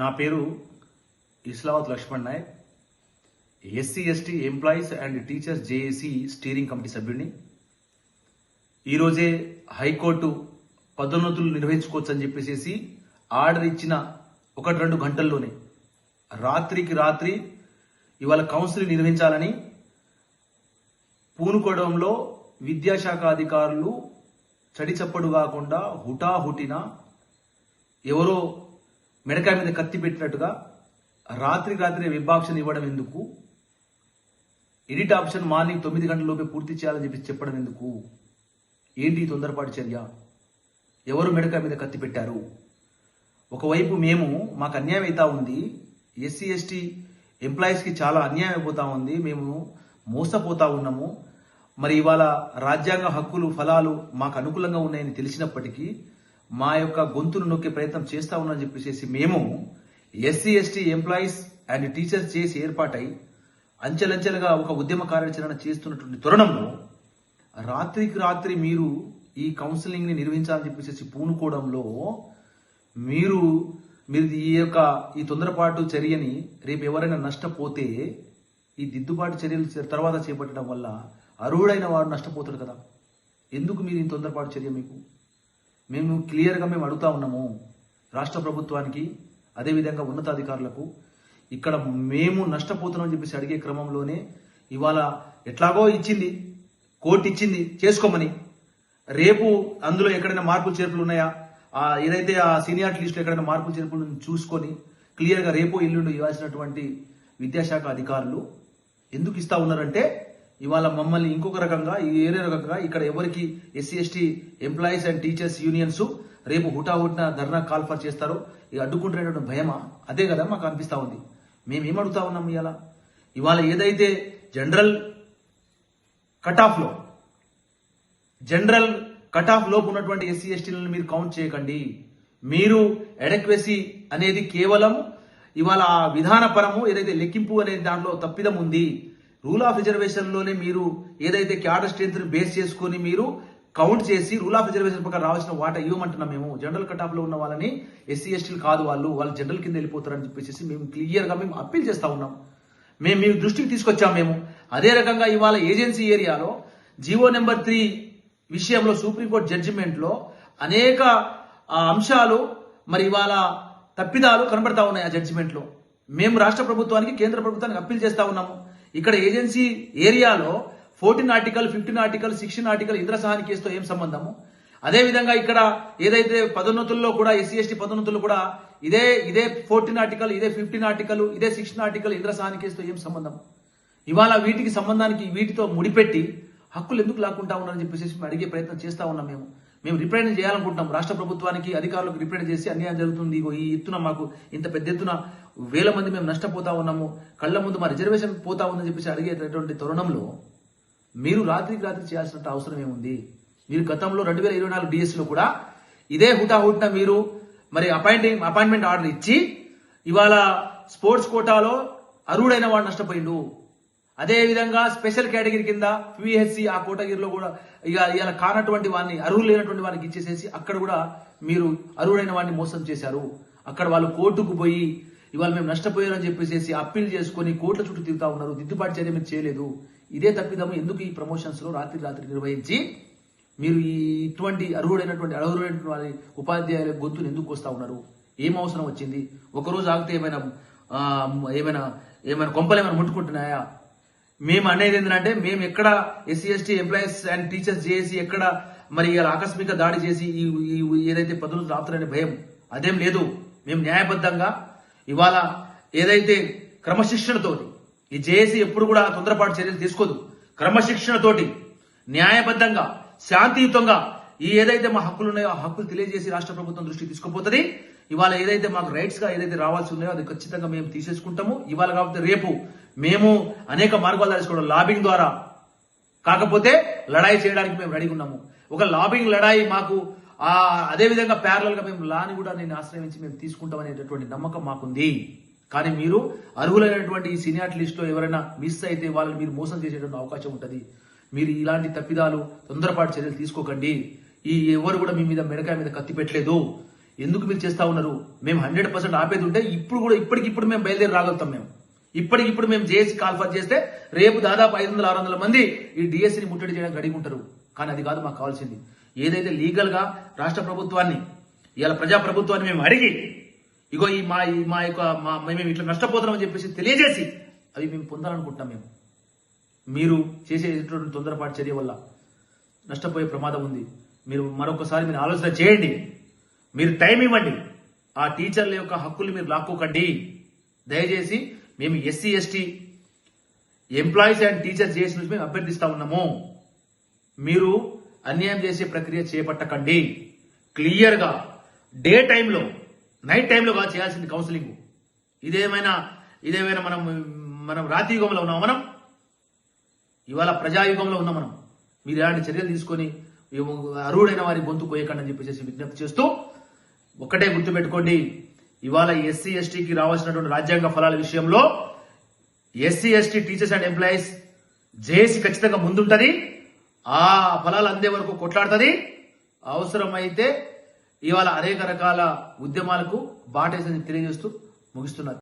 నా పేరు Islavath Laxman Naik. SC ST employees and teachers JAC steering committee సభ్యుడిని. ఈరోజే high court పదోన్నతులు నిర్వహించుకోవచ్చు అని చెప్పేసి ఆర్డర్ ఇచ్చిన ఒకటి రెండు గంటల్లోనే రాత్రికి రాత్రి ఇవాళ కౌన్సిలింగ్ నిర్వహించాలని పూనుకోవడంలో విద్యాశాఖ అధికారులు చడిచప్పుడు కాకుండా హుటాహుటిన ఎవరో మెడకాయ మీద కత్తి పెట్టినట్టుగా రాత్రి రాత్రి విభాక్షణ ఇవ్వడం ఎందుకు? ఎడిట్ ఆప్షన్ మార్నింగ్ తొమ్మిది గంటలలోపే పూర్తి చేయాలని చెప్పి చెప్పడం ఎందుకు? ఏంటి తొందరపాటు చర్య? ఎవరు మెడకాయ మీద కత్తి పెట్టారు? ఒకవైపు మేము మాకు అన్యాయం అవుతా ఉంది. ఎస్సీ ఎస్టీ ఎంప్లాయీస్కి చాలా అన్యాయం అయిపోతా ఉంది. మేము మోసపోతా ఉన్నాము. మరి ఇవాళ రాజ్యాంగ హక్కులు ఫలాలు మాకు అనుకూలంగా ఉన్నాయని తెలిసినప్పటికీ మా యొక్క గొంతును నొక్కే ప్రయత్నం చేస్తా ఉన్నామని చెప్పేసి మేము SC ST employees and teachers చేసి ఏర్పాటై అంచెలంచెలుగా ఒక ఉద్యమ కార్యాచరణ చేస్తున్నటువంటి తరుణంలో రాత్రికి రాత్రి మీరు ఈ కౌన్సిలింగ్ని నిర్వహించాలని చెప్పేసి పూనుకోవడంలో మీరు మీరు ఈ యొక్క ఈ తొందరపాటు చర్యని రేపు ఎవరైనా నష్టపోతే ఈ దిద్దుబాటు చర్యలు తర్వాత చేపట్టడం వల్ల అర్హుడైన వాడు నష్టపోతాడు కదా. ఎందుకు మీరు ఈ తొందరపాటు చర్య మీకు? మేము క్లియర్గా మేము అడుగుతా ఉన్నాము. రాష్ట్ర ప్రభుత్వానికి అదేవిధంగా ఉన్నతాధికారులకు ఇక్కడ మేము నష్టపోతున్నామని చెప్పేసి అడిగే క్రమంలోనే ఇవాళ ఎట్లాగో ఇచ్చింది కోర్టు ఇచ్చింది చేసుకోమని. రేపు అందులో ఎక్కడైనా మార్పులు చేర్పులు ఉన్నాయా? ఆ ఏదైతే ఆ సీనియారిటీ లిస్టులో ఎక్కడైనా మార్పులు చేర్పులు చూసుకొని క్లియర్గా రేపు ఎల్లుండి ఇవ్వాల్సినటువంటి విద్యాశాఖ అధికారులు ఎందుకు ఇస్తా ఉన్నారంటే ఇవాళ మమ్మల్ని ఇంకొక రకంగా ఈ ఏరే రకంగా ఇక్కడ ఎవరికి SC ST employees and teachers unions రేపు హుటాహుటిన ధర్నా కాల్ఫర్ చేస్తారో ఇక అడ్డుకుంటున్నటువంటి భయమా? అదే కదా మాకు అనిపిస్తూ ఉంది. మేము ఏమడుగుతా ఉన్నాం ఇవాళ? ఇవాళ ఏదైతే general cut general cut off లోపు ఉన్నటువంటి ఎస్సీ ఎస్టీలను మీరు కౌంట్ చేయకండి. మీరు ఎడక్వెసీ అనేది కేవలం ఇవాళ ఆ విధానపరము ఏదైతే లెక్కింపు అనే దాంట్లో తప్పిదం ఉంది రూల్ ఆఫ్ రిజర్వేషన్లోనే మీరు ఏదైతే క్యాడర్ స్ట్రెంత్ని బేస్ చేసుకొని మీరు కౌంట్ చేసి రూల్ ఆఫ్ రిజర్వేషన్ ప్రకారం రావాల్సిన వాటా ఇవ్వమంటున్నాం మేము. జనరల్ కటాఫ్లో ఉన్న వాళ్ళని ఎస్సీ ఎస్టీలు కాదు వాళ్ళు వాళ్ళు జనరల్ కింద వెళ్ళిపోతారని చెప్పేసి మేము క్లియర్గా మేము అప్పీల్ చేస్తూ ఉన్నాం. మేము మీ దృష్టికి తీసుకొచ్చాం మేము. అదే రకంగా ఇవాళ ఏజెన్సీ ఏరియాలో జీవో నెంబర్ త్రీ విషయంలో సుప్రీంకోర్టు జడ్జిమెంట్లో అనేక అంశాలు మరి ఇవాళ తప్పిదాలు కనబడతా ఉన్నాయి ఆ జడ్జిమెంట్లో మేము రాష్ట్ర ప్రభుత్వానికి కేంద్ర ప్రభుత్వానికి అప్పీల్ చేస్తూ ఉన్నాము. ఇక్కడ ఏజెన్సీ ఏరియాలో fourteen article fifteen article sixteen article Indra Sawhney కేసుతో ఏం సంబంధము? అదేవిధంగా ఇక్కడ ఏదైతే పదోన్నతుల్లో కూడా ఎస్సీ ఎస్టీ పదోన్నతులు కూడా ఇదే ఇదే ఫోర్టీన్ ఆర్టికల్ ఇదే ఫిఫ్టీన్ ఆర్టికల్ ఇదే సిక్స్టీన్ ఆర్టికల్ ఇంద్రసహాని కేసుతో ఏం సంబంధం ఇవాళ వీటికి సంబంధానికి వీటితో ముడిపెట్టి హక్కులు ఎందుకు లాక్కుంటా ఉన్నారని చెప్పేసి అడిగే ప్రయత్నం చేస్తా ఉన్నాం మేము. మేము రిప్రజెంట్ చేయాలనుకుంటున్నాం. రాష్ట్ర ప్రభుత్వానికి అధికారులకు రిప్రజెంట్ చేసి అన్యాయం జరుగుతుంది. ఇగో ఈ ఎత్తున మాకు ఇంత పెద్ద ఎత్తున వేల మంది మేము నష్టపోతా ఉన్నాము. కళ్ళ ముందు మా రిజర్వేషన్ పోతా ఉందని చెప్పేసి అడిగేటటువంటి తరుణంలో మీరు రాత్రికి రాత్రి చేయాల్సిన అవసరం ఏముంది? మీరు గతంలో రెండు వేల ఇరవై నాలుగు డిఎస్లో కూడా ఇదే హుటాహుటిన మీరు మరి అపాయింటింగ్ అపాయింట్మెంట్ ఆర్డర్ ఇచ్చి ఇవాళ స్పోర్ట్స్ కోటాలో అర్హుడైన వాడు నష్టపోయిండు. అదేవిధంగా స్పెషల్ కేటగిరీ కింద పిహెచ్సి ఆ కోటగిరిలో కూడా ఇక ఇలా కానటువంటి వారిని అర్హులు లేనటువంటి వారికి ఇచ్చేసేసి అక్కడ కూడా మీరు అర్హుడైన వాడిని మోసం చేశారు. అక్కడ వాళ్ళు కోర్టుకు పోయి ఇవాళ మేము నష్టపోయారని చెప్పేసి అప్పీల్ చేసుకొని కోర్టుల చుట్టూ తిరుగుతా ఉన్నారు. దిద్దుబాటు చర్య మీరు చేయలేదు. ఇదే తప్పిదము ఎందుకు ఈ ప్రమోషన్స్లో రాత్రి రాత్రి నిర్వహించి మీరు ఈ ఇటువంటి అర్హుడైనటువంటి అర్హుడైనటువంటి వారి ఉపాధ్యాయుల గొంతును ఎందుకు వస్తూ ఉన్నారు? ఏం అవసరం వచ్చింది? ఒకరోజు ఆగితే ఏమైనా ఏమైనా ఏమైనా కొంపలు ఏమైనా ముట్టుకుంటున్నాయా? మేము అనేది ఏంటంటే మేము ఎక్కడ SC ST employees and teachers చేసి ఎక్కడ మరి ఇలా ఆకస్మిక దాడి చేసి ఏదైతే పదవులు రాత్రనే భయం అదేం లేదు. మేము న్యాయబద్ధంగా ఇవాళ ఏదైతే క్రమశిక్షణతోటి ఈ జేఏసీ ఎప్పుడు కూడా తొందరపాటు చర్యలు తీసుకోదు. క్రమశిక్షణతోటి న్యాయబద్ధంగా శాంతియుతంగా ఈ ఏదైతే మా హక్కులు ఉన్నాయో ఆ హక్కులు తెలియజేసి రాష్ట్ర ప్రభుత్వం దృష్టికి తీసుకుపోతుంది. ఇవాళ ఏదైతే మాకు రైట్స్గా ఏదైతే రావాల్సి ఉన్నాయో అది ఖచ్చితంగా మేము తీసేసుకుంటాము. ఇవాళ కాకపోతే రేపు మేము అనేక మార్గాలు తెలుసుకోవడం. లాబింగ్ ద్వారా. కాకపోతే లడాయి చేయడానికి మేము రెడీగా ఉన్నాము. ఒక లాబింగ్ లడాయి మాకు అదేవిధంగా అదే గా మేము లాని కూడా నేను ఆశ్రయించి మేము తీసుకుంటాం అనేటటువంటి నమ్మకం మాకుంది. కానీ మీరు అర్హులైనటువంటి ఈ లిస్ట్లో ఎవరైనా మిస్ అయితే వాళ్ళని మీరు మోసం చేసేటువంటి అవకాశం ఉంటుంది. మీరు ఇలాంటి తప్పిదాలు తొందరపాటు చర్యలు తీసుకోకండి. ఈ ఎవరు కూడా మీ మీద మెడకాయ మీద కత్తి పెట్టలేదు. ఎందుకు మీరు చేస్తా ఉన్నారు? మేము హండ్రెడ్ పర్సెంట్ ఆపేది ఉంటే ఇప్పుడు కూడా ఇప్పటికిప్పుడు మేము బయలుదేరి రాగలుగుతాం మేము. ఇప్పటికిప్పుడు మేము జేఏసీ కాల్ఫర్ చేస్తే రేపు దాదాపు ఐదు వందల ఆరు వందల మంది ఈ డిఎస్సిని ముట్టడి చేయడానికి అడిగి ఉంటారు. కానీ అది కాదు మాకు కావాల్సింది. ఏదైతే లీగల్గా రాష్ట్ర ప్రభుత్వాన్ని ఇవాళ ప్రజా ప్రభుత్వాన్ని మేము అడిగి ఇగో ఈ మా ఈ మా యొక్క మా మేము ఇట్లా నష్టపోతున్నామని చెప్పేసి తెలియజేసి అవి మేము పొందాలనుకుంటున్నాం మేము. మీరు చేసేటువంటి తొందరపాటు చర్య వల్ల నష్టపోయే ప్రమాదం ఉంది. మీరు మరొకసారి మీరు ఆలోచన చేయండి. మీరు టైం ఇవ్వండి. ఆ టీచర్ల యొక్క హక్కులు మీరు లాక్కోకండి. దయచేసి మేము SC ST employees and teachers చేసి నుంచి మేము అభ్యర్థిస్తా ఉన్నాము. మీరు అన్యాయం చేసే ప్రక్రియ చేపట్టకండి. క్లియర్గా డే టైంలో నైట్ టైంలో కాదు చేయాల్సింది కౌన్సిలింగ్ ఇదేమైనా ఇదేమైనా మనం మనం రాతి యుగంలో ఉన్నాం మనం? ఇవాళ ప్రజాయుగంలో ఉన్నాం మనం? మీరు ఎలాంటి చర్యలు తీసుకొని అర్హుడైన వారి గొంతు కోయకండి అని చెప్పేసి విజ్ఞప్తి చేస్తూ ఒక్కటే గుర్తుపెట్టుకోండి. ఇవాళ ఎస్సీ ఎస్టీకి రావాల్సినటువంటి రాజ్యాంగ ఫలాల విషయంలో SC ST teachers and employees JAC ఖచ్చితంగా ముందుంటది. ఆ ఫలాలు అందే వరకు కొట్లాడుతుంది. అవసరమైతే ఇవాళ అనేక రకాల ఉద్యమాలకు బాటేసింది తెలియజేస్తూ ముగిస్తున్నారు